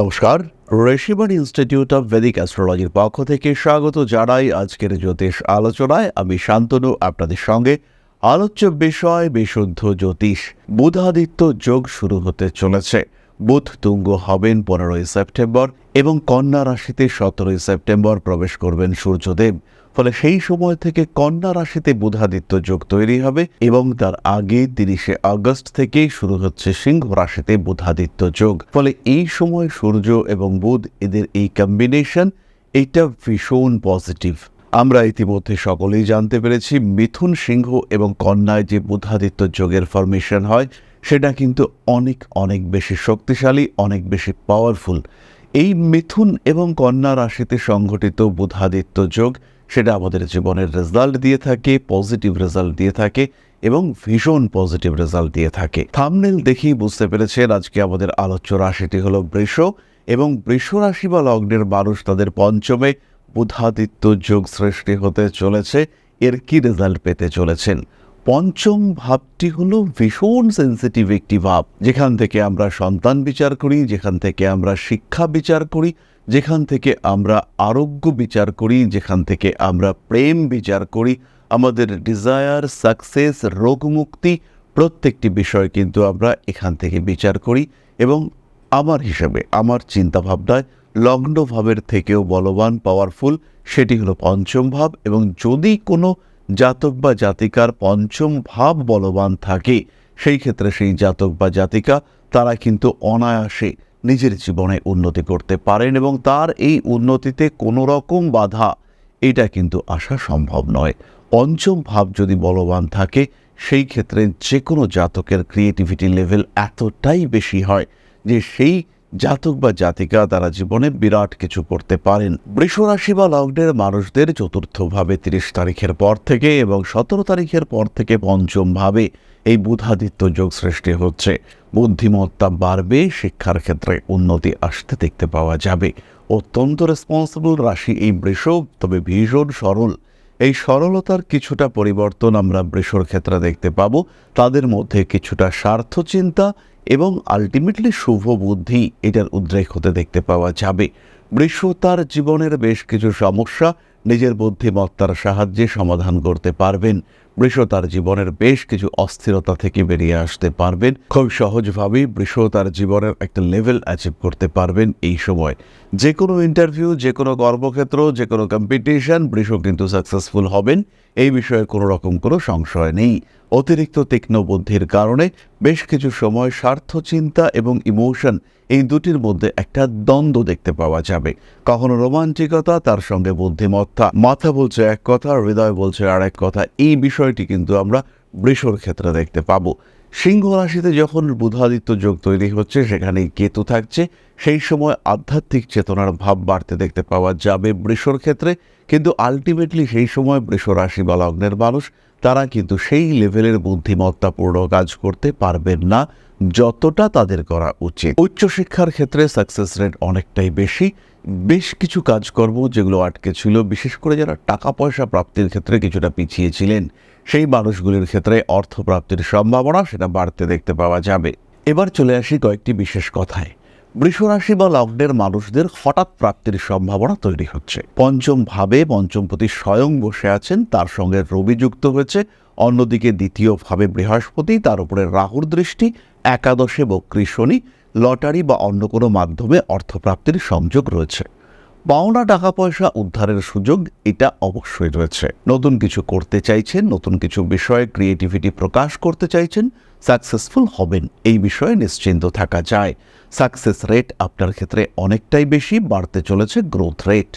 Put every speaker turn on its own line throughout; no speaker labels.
নমস্কার রেশিমান institute of বেদিক অ্যাস্ট্রোলজির পক্ষ থেকে স্বাগত জানাই আজকের জ্যোতিষ আলোচনায়। আমি শান্তনু, আপনাদের সঙ্গে আলোচ্য বিষয় বিশুদ্ধ জ্যোতিষ। বুধাদিত্য যোগ শুরু হতে চলেছে। বুধ তুঙ্গ হবেন পনেরোই সেপ্টেম্বর এবং কন্যা রাশিতে সতেরোই সেপ্টেম্বর প্রবেশ করবেন সূর্যদেব। ফলে সেই সময় থেকে কন্যা রাশিতে বুধাদিত্য যোগ তৈরি হবে এবং তার আগে তিরিশে আগস্ট থেকেই শুরু হচ্ছে সিংহ রাশিতে বুধাদিত্য যোগ। ফলে এই সময় সূর্য এবং বুধ এদের এই কম্বিনেশন এটা ভীষণ পজিটিভ আমরা ইতিমধ্যে সকলেই জানতে পেরেছি, মিথুন সিংহ এবং কন্যায় যে বুধাদিত্য যোগের ফরমেশন হয়, সেটা কিন্তু অনেক অনেক বেশি শক্তিশালী, অনেক বেশি পাওয়ারফুল এই মিথুন এবং কন্যা রাশিতে সংঘটিত বুধাদিত্য যোগ সেটা আমাদের জীবনের রেজাল্ট দিয়ে থাকে পজিটিভ রেজাল্ট দিয়ে থাকে এবং ভীষণ পজিটিভ রেজাল্ট দিয়ে থাকে। থামনেল দেখেই বুঝতে পেরেছেন আজকে আমাদের আলোচ্য রাশিটি হলো বৃষ এবং বৃষ রাশি বা লগ্নের মানুষ তাদের পঞ্চমে বুধাদিত্য যোগ সৃষ্টি হতে চলেছে। এর কি রেজাল্ট পেতে চলেছেন? পঞ্চম ভাবটি হলো ভীষণ সেন্সিটিভ একটি ভাব। যেখান থেকে আমরা সন্তান বিচার করি, যেখান থেকে আমরা শিক্ষা বিচার করি যেখান থেকে আমরা আরোগ্য বিচার করি, যেখান থেকে আমরা প্রেম বিচার করি, আমাদের ডিজায়ার সাকসেস রোগমুক্তি প্রত্যেকটি বিষয় কিন্তু আমরা এখান থেকে বিচার করি এবং আমার হিসাবে, আমার চিন্তাভাবনায় লগ্ন ভাবের থেকেও বলবান পাওয়ারফুল সেটি হলো পঞ্চম ভাব এবং যদি কোনো জাতক বা জাতিকার পঞ্চম ভাব বলবান থাকে, সেই ক্ষেত্রে সেই জাতক বা জাতিকা তারা কিন্তু অনায়াসে নিজের জীবনে উন্নতি করতে পারেন এবং তার এই উন্নতিতে কোনো রকম বাধা এটা কিন্তু আসা সম্ভব নয়। পঞ্চম ভাব যদি বলবান থাকে, সেই ক্ষেত্রে যে কোনো জাতকের ক্রিয়েটিভিটি লেভেল এতটাই বেশি হয় যে সেই জাতক বা জাতিকা তারা জীবনে বিরাট কিছু করতে পারেন। বৃষরাশি বা লগ্নের মানুষদের চতুর্থভাবে তিরিশ তারিখের পর থেকে এবং সতেরো তারিখের পর থেকে পঞ্চম ভাবে এই বুধাদিত্য যোগ সৃষ্টি হচ্ছে। বুদ্ধিমত্তা বাড়বে, শিক্ষার ক্ষেত্রে উন্নতি আসতে দেখতে পাওয়া যাবে। অত্যন্ত রেসপন্সিবল রাশি এই বৃষ, তবে ভীষণ সরল। এই সরলতার কিছুটা পরিবর্তন আমরা বৃষর ক্ষেত্রে দেখতে পাবো। তাদের মধ্যে কিছুটা স্বার্থ চিন্তা এবং আলটিমেটলি শুভ বুদ্ধি এটার উদ্রেক হতে দেখতে পাওয়া যাবে। বৃষ তার জীবনের বেশ কিছু সমস্যা, নিজের বুদ্ধিমত্তার সাহায্যে সমাধান করতে পারবেন। বৃষ তার জীবনের বেশ কিছু অস্থিরতা থেকে বেরিয়ে আসতে পারবেন। খুব সহজভাবেই বৃষ তার জীবনের একটা লেভেল অ্যাচিভ করতে পারবেন এই সময়। যে কোনো ইন্টারভিউ যে কোনো কর্মক্ষেত্র, যে কোনো কম্পিটিশন বৃষ কিন্তু সাকসেসফুল হবেন। এই বিষয়ে কোনো রকম কোনো সংশয় নেই। অতিরিক্ত তীক্ষ্ণ বুদ্ধির কারণে বেশ কিছু সময় স্বার্থ, চিন্তা এবং ইমোশন এই দুটির মধ্যে একটা দ্বন্দ্ব দেখতে পাওয়া যাবে। কখনো রোমান্টিকতা, তার সঙ্গে বুদ্ধিমত্তা। মাথা বলছে এক কথা, হৃদয় বলছে আর এক কথা। এই বিষয়টি কিন্তু আমরা বৃষর ক্ষেত্রে দেখতে পাবো। সিংহ রাশিতে যখন বুধাদিত্য যোগ তৈরি হচ্ছে সেখানে কেতু থাকছে। সেই সময় আধ্যাত্মিক চেতনার ভাব বাড়তে দেখতে পাওয়া যাবে বৃষর ক্ষেত্রে। কিন্তু আলটিমেটলি সেই সময় বৃষ রাশি বা লগ্নের মানুষ, তারা কিন্তু সেই লেভেলের বুদ্ধিমত্তাপূর্ণ কাজ করতে পারবেন না, যতটা তাদের করা উচিত। উচ্চশিক্ষার ক্ষেত্রে সাকসেস রেট অনেকটাই বেশি। বেশ কিছু কাজকর্ম যেগুলো আটকে ছিল, বিশেষ করে যারা টাকা পয়সা প্রাপ্তির ক্ষেত্রে কিছুটা পিছিয়ে ছিলেন সেই মানুষগুলির ক্ষেত্রে অর্থ প্রাপ্তির সম্ভাবনা সেটা বাড়তে দেখতে পাওয়া যাবে। এবার চলে আসি কয়েকটি বিশেষ কথায়। বৃষরাশি বা লগ্নের মানুষদের হঠাৎ প্রাপ্তির সম্ভাবনা তৈরি হচ্ছে। পঞ্চম ভাবে, পঞ্চমপতি স্বয়ং বসে আছেন, তার সঙ্গে রবি যুক্ত হয়েছে। অন্যদিকে দ্বিতীয় ভাবে বৃহস্পতি, তার উপরে রাহুর দৃষ্টি, একাদশে বক্রী শনি, লটারি বা অন্য কোনো মাধ্যমে অর্থপ্রাপ্তির সংযোগ রয়েছে। পাওনা টাকা পয়সা উদ্ধারের সুযোগ, এটা অবশ্যই রয়েছে। নতুন কিছু করতে চাইছেন, নতুন কিছু বিষয়ে ক্রিয়েটিভিটি প্রকাশ করতে চাইছেন সাকসেসফুল হবেন, এই বিষয়ে নিশ্চিন্ত থাকা যায়। সাকসেস রেট আপনার ক্ষেত্রে অনেকটাই বেশি, বাড়তে চলেছে গ্রোথ রেট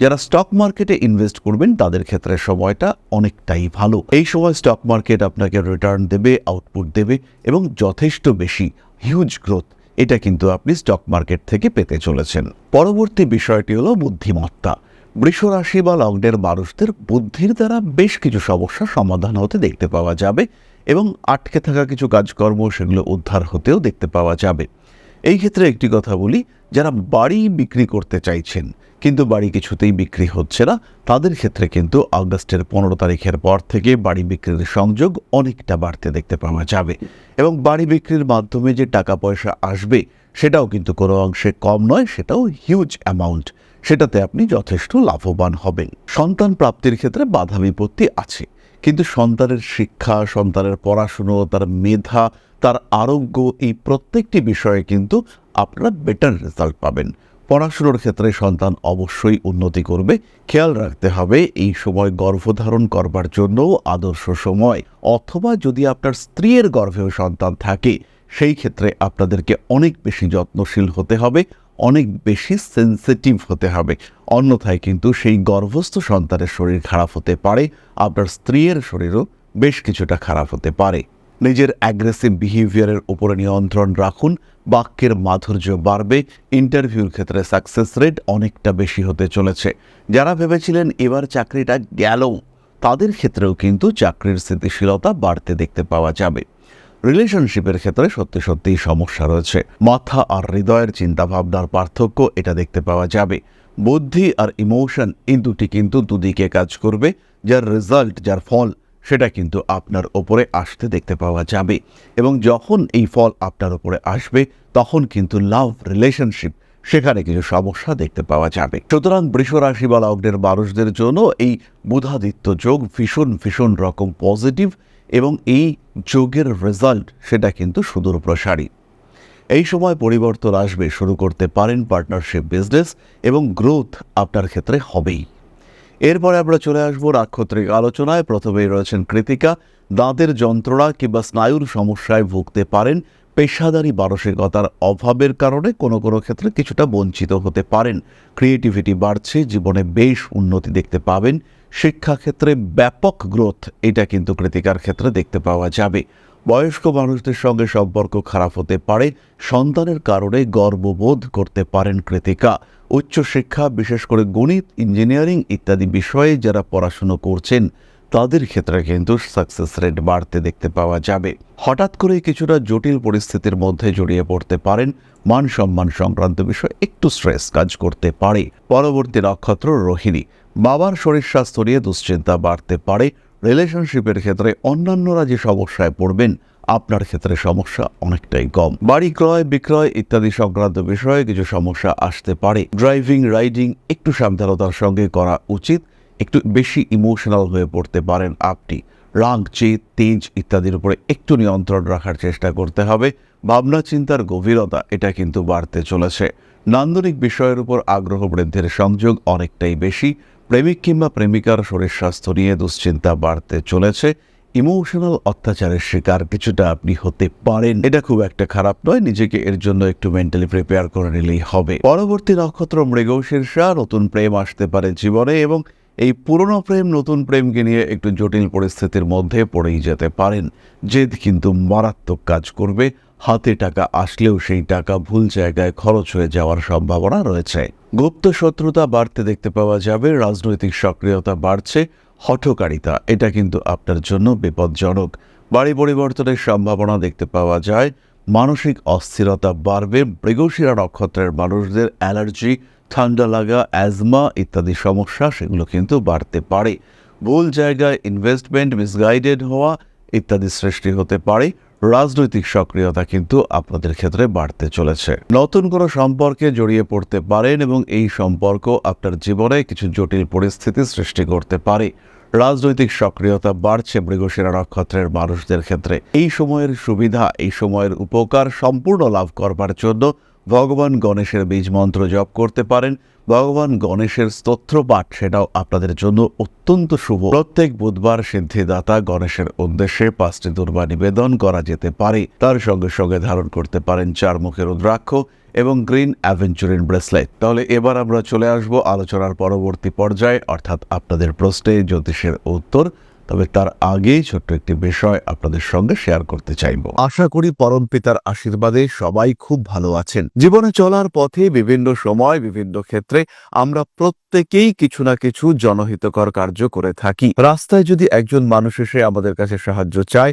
যারা স্টক মার্কেটে ইনভেস্ট করবেন, তাদের ক্ষেত্রে সময়টা অনেকটাই ভালো। এই সময় স্টক মার্কেট আপনাকে রিটার্ন দেবে আউটপুট দেবে এবং যথেষ্ট বেশি হিউজ গ্রোথ এটা কিন্তু আপনি স্টক মার্কেট থেকে পেতে চলেছেন। পরবর্তী বিষয়টি হলো বুদ্ধিমত্তা। বৃষরাশি বা লগ্নের মানুষদের বুদ্ধির দ্বারা বেশ কিছু সমস্যা সমাধান হতে দেখতে পাওয়া যাবে এবং আটকে থাকা কিছু কাজকর্ম সেগুলো উদ্ধার হতেও দেখতে পাওয়া যাবে। এই ক্ষেত্রে একটি কথা বলি, যারা বাড়ি বিক্রি করতে চাইছেন, কিন্তু বাড়ি কিছুতেই বিক্রি হচ্ছে না, তাদের ক্ষেত্রে কিন্তু আগস্টের পনেরো তারিখের পর থেকে বাড়ি বিক্রির সংযোগ অনেকটা বাড়তে দেখতে পাওয়া যাবে। এবং বাড়ি বিক্রির মাধ্যমে যে টাকা পয়সা আসবে, সেটাও কিন্তু কোনো অংশে কম নয়, সেটাও হিউজ অ্যামাউন্ট সেটাতে আপনি যথেষ্ট লাভবান হবেন। সন্তান প্রাপ্তির ক্ষেত্রে বাধা বিপত্তি আছে। কিন্তু সন্তানের শিক্ষা, সন্তানের পড়াশুনো, তার মেধা, তার আরোগ্য এই প্রত্যেকটি বিষয়ে কিন্তু আপনারা বেটার রেজাল্ট পাবেন। পড়াশুনোর ক্ষেত্রে সন্তান অবশ্যই উন্নতি করবে। খেয়াল রাখতে হবে, এই সময় গর্ভধারণ করবার জন্য আদর্শ সময়। অথবা যদি আপনার স্ত্রীর গর্ভেও সন্তান থাকে, সেই ক্ষেত্রে আপনাদেরকে অনেক বেশি যত্নশীল হতে হবে। অনেক বেশি সেন্সিটিভ হতে হবে। অন্যথায় কিন্তু সেই গর্ভস্থ সন্তানের শরীর খারাপ হতে পারে, আপনার স্ত্রীর শরীরও বেশ কিছুটা খারাপ হতে পারে। নিজের অ্যাগ্রেসিভ বিহেভিয়ারের উপরে নিয়ন্ত্রণ রাখুন, বাক্যের মাধুর্য বাড়বে ইন্টারভিউর ক্ষেত্রে সাকসেস রেট অনেকটা বেশি হতে চলেছে। যারা ভেবেছিলেন এবার চাকরিটা গেল, তাদের ক্ষেত্রেও কিন্তু চাকরির স্থিতিশীলতা বাড়তে দেখতে পাওয়া যাবে। রিলেশনশিপের ক্ষেত্রে সত্যি সত্যিই সমস্যা রয়েছে। মাথা আর হৃদয়ের চিন্তাভাবনার পার্থক্য এটা দেখতে পাওয়া যাবে। বুদ্ধি আর ইমোশন এই দুটি কিন্তু দুদিকে কাজ করবে। যার রেজাল্ট যার ফল, সেটা কিন্তু আপনার ওপরে আসতে দেখতে পাওয়া যাবে। এবং যখন এই ফল আপনার ওপরে আসবে, তখন কিন্তু লাভ রিলেশনশিপ সেখানে কিছু সমস্যা দেখতে পাওয়া যাবে। সুতরাং বৃষ রাশি বা লগ্নের মানুষদের জন্য এই বুধাদিত্য যোগ ভীষণ ভীষণ রকম পজিটিভ এবং এই যোগের রেজাল্ট সেটা কিন্তু সুদূর প্রসারী। এই সময় পরিবর্তন আসবে, শুরু করতে পারেন পার্টনারশিপ বিজনেস এবং গ্রোথ আপনার ক্ষেত্রে হবেই। এরপরে আমরা চলে আসব নাক্ষত্রিক আলোচনায়। প্রথমেই রয়েছেন কৃতিকা। দাঁতের যন্ত্রণা কিংবা স্নায়ুর সমস্যায় ভুগতে পারেন। পেশাদারি মানসিকতার অভাবের কারণে কোনো কোনো ক্ষেত্রে কিছুটা বঞ্চিত হতে পারেন। ক্রিয়েটিভিটি বাড়ছে, জীবনে বেশ উন্নতি দেখতে পাবেন। শিক্ষাক্ষেত্রে ব্যাপক গ্রোথ এটা কিন্তু কৃতিকার ক্ষেত্রে দেখতে পাওয়া যাবে। বয়স্ক মানুষদের সঙ্গে সম্পর্ক খারাপ হতে পারে, সন্তানের কারণে গর্ববোধ করতে পারেন কৃতিকা। উচ্চশিক্ষা, বিশেষ করে গণিত ইঞ্জিনিয়ারিং ইত্যাদি বিষয়ে যারা পড়াশুনো করছেন, তাদের ক্ষেত্রে কিন্তু সাকসেস রেট বাড়তে দেখতে পাওয়া যাবে। হঠাৎ করে কিছুটা জটিল পরিস্থিতির মধ্যে জড়িয়ে পড়তে পারেন, মান সম্মান সংক্রান্ত বিষয়ে একটু স্ট্রেস কাজ করতে পারে। পরবর্তী নক্ষত্র রোহিণী। বাবার শরীর স্বাস্থ্য নিয়ে দুশ্চিন্তা বাড়তে পারে। রিলেশনশিপের ক্ষেত্রে অন্যান্যরা যে সমস্যায় পড়বেন, আপনার ক্ষেত্রে সমস্যা অনেকটাই কম। বাড়ি ক্রয়, বিক্রয় ইত্যাদি সংক্রান্ত বিষয়ে কিছু সমস্যা আসতে পারে। ড্রাইভিং, রাইডিং একটু সাবধানতার সঙ্গে করা উচিত। একটু বেশি ইমোশনাল হয়ে পড়তে পারেন আপনি। রাগ চেত তেজ ইত্যাদির উপরে একটু নিয়ন্ত্রণ রাখার চেষ্টা করতে হবে। ভাবনা, চিন্তার গভীরতা এটা কিন্তু বাড়তে চলেছে। নান্দনিক বিষয়ের উপর আগ্রহ বৃদ্ধির সংযোগ অনেকটাই বেশি। প্রেমিক কিংবা প্রেমিকার শরীর স্বাস্থ্য নিয়ে দুশ্চিন্তা বাড়তে চলেছে। ইমোশনাল অত্যাচারের শিকার কিছুটা আপনি হতে পারেন। এটা খুব একটা খারাপ নয়, নিজেকে এর জন্য একটু মেন্টালি প্রিপেয়ার করে নিলেই হবে। পরবর্তী নক্ষত্র মৃগ শীর্ষা, নতুন প্রেম আসতে পারে জীবনে এবং এই পুরনো প্রেম নতুন প্রেমকে নিয়ে একটু জটিল পরিস্থিতির মধ্যে পড়েই যেতে পারেন। জেদ কিন্তু মারাত্মক কাজ করবে। হাতে টাকা আসলেও সেই টাকা ভুল জায়গায় খরচ হয়ে যাওয়ার সম্ভাবনা রয়েছে। গুপ্ত শত্রুতা বাড়তে দেখতে পাওয়া যাবে, রাজনৈতিক সক্রিয়তা বাড়ছে, হঠকারিতা, এটা কিন্তু আপনার জন্য বিপজ্জনক। বাড়ি পরিবর্তনের সম্ভাবনা দেখতে পাওয়া যায়, মানসিক অস্থিরতা বাড়বে, মৃগশিরা নক্ষত্রের মানুষদের অ্যালার্জি, ঠান্ডা লাগা, অ্যাজমা ইত্যাদি সমস্যা, সেগুলো কিন্তু বাড়তে পারে। ভুল জায়গায় ইনভেস্টমেন্ট মিসগাইডেড হওয়া ইত্যাদি সৃষ্টি হতে পারে রাজনৈতিক সক্রিয়তা কিন্তু আপনাদের ক্ষেত্রে বাড়তে চলেছে। নতুন কোনো সম্পর্কে জড়িয়ে পড়তে পারেন এবং এই সম্পর্ক আপনার জীবনে কিছু জটিল পরিস্থিতি সৃষ্টি করতে পারে। রাজনৈতিক সক্রিয়তা বাড়ছে মৃগশিরা নক্ষত্রের মানুষদের ক্ষেত্রে। এই সময়ের সুবিধা, এই সময়ের উপকার সম্পূর্ণ লাভ করবার জন্য ভগবান গণেশের বীজ মন্ত্র জপ করতে পারেন। ভগবান গণেশের স্তোত্র পাঠ সেটাও আপনাদের জন্য অত্যন্ত শুভ। প্রত্যেক বুধবার সিদ্ধিদাতা গণেশের উদ্দেশ্যে পাঁচটি দুর্বা নিবেদন করা যেতে পারে। তার সঙ্গে সঙ্গে ধারণ করতে পারেন চার মুখের রুদ্রাক্ষ এবং গ্রিন অ্যাভেঞ্চুরিন ব্রেসলেট। তাহলে এবার আমরা চলে আসব আলোচনার পরবর্তী পর্যায়ে, অর্থাৎ আপনাদের প্রশ্নে জ্যোতিষের উত্তর। তবে তার আগেই ছোট্ট একটি বিষয় আপনাদের সঙ্গে শেয়ার করতে চাইব। আশা করি পরম পিতার আশীর্বাদে সবাই খুব ভালো আছেন। জীবনে চলার পথে বিভিন্ন সময়, বিভিন্ন ক্ষেত্রে আমরা প্রত্যেকেই কিছু না কিছু জনহিতকর কার্য করে থাকি। রাস্তায় যদি একজন মানুষ এসে আমাদের কাছে সাহায্য চায়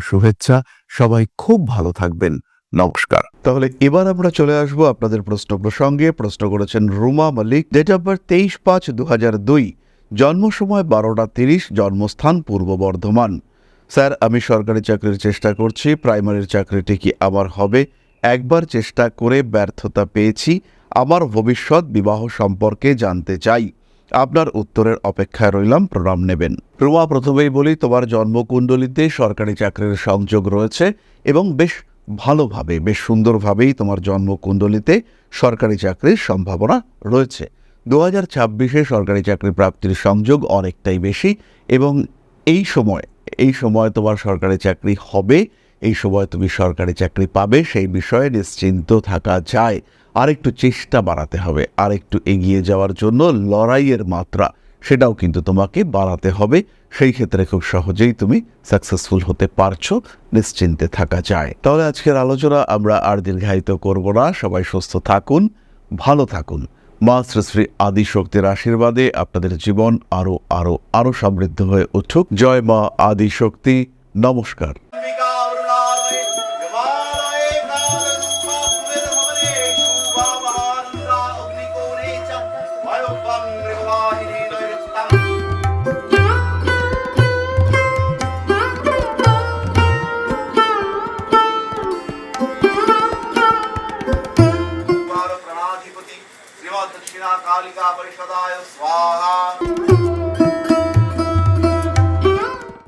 শুভেচ্ছা। সবাই খুব ভালো থাকবেন। নমস্কার। তাহলে এবার আমরা চলে আসব আপনাদের প্রশ্ন প্রসঙ্গে। প্রশ্ন করেছেন Ruma Malik. Date of birth তেইশ পাঁচ দু হাজার দুই। জন্ম সময় বারোটা তিরিশ, জন্মস্থান পূর্ব বর্ধমান। স্যার, আমি সরকারি চাকরির চেষ্টা করছি, প্রাইমারির চাকরিটি কি আমার হবে। একবার চেষ্টা করে ব্যর্থতা পেয়েছি। আমার ভবিষ্যৎ বিবাহ সম্পর্কে জানতে চাই। আপনার উত্তরের অপেক্ষায় রইলাম, প্রণাম নেবেন। রুমা প্রথমেই বলি, তোমার জন্মকুণ্ডলিতে সরকারি চাকরির সংযোগ রয়েছে এবং বেশ ভালোভাবে, বেশ সুন্দরভাবেই তোমার জন্মকুণ্ডলিতে সরকারি চাকরির সম্ভাবনা রয়েছে। দু হাজার ছাব্বিশে সরকারি চাকরি প্রাপ্তির সংযোগ অনেকটাই বেশি এবং এই সময় এই সময় তোমার সরকারি চাকরি হবে এই সময় তুমি সরকারি চাকরি পাবে, সেই বিষয়ে নিশ্চিন্ত থাকা যায়। আর একটু চেষ্টা বাড়াতে হবে আর একটু এগিয়ে যাওয়ার জন্য লড়াইয়ের মাত্রা, সেটাও কিন্তু তোমাকে বাড়াতে হবে। সেই ক্ষেত্রে খুব সহজেই তুমি সাকসেসফুল হতে পারছ, নিশ্চিন্তে থাকা যায়। তাহলে আজকের আলোচনা আমরা আর দীর্ঘায়িত করব না। সবাই সুস্থ থাকুন, ভালো থাকুন। মা শ্রী শ্রী আদিশক্তির আশীর্বাদে আপনাদের জীবন আরও আরও আরও সমৃদ্ধ হয়ে উঠুক। জয় মা আদিশক্তি। নমস্কার।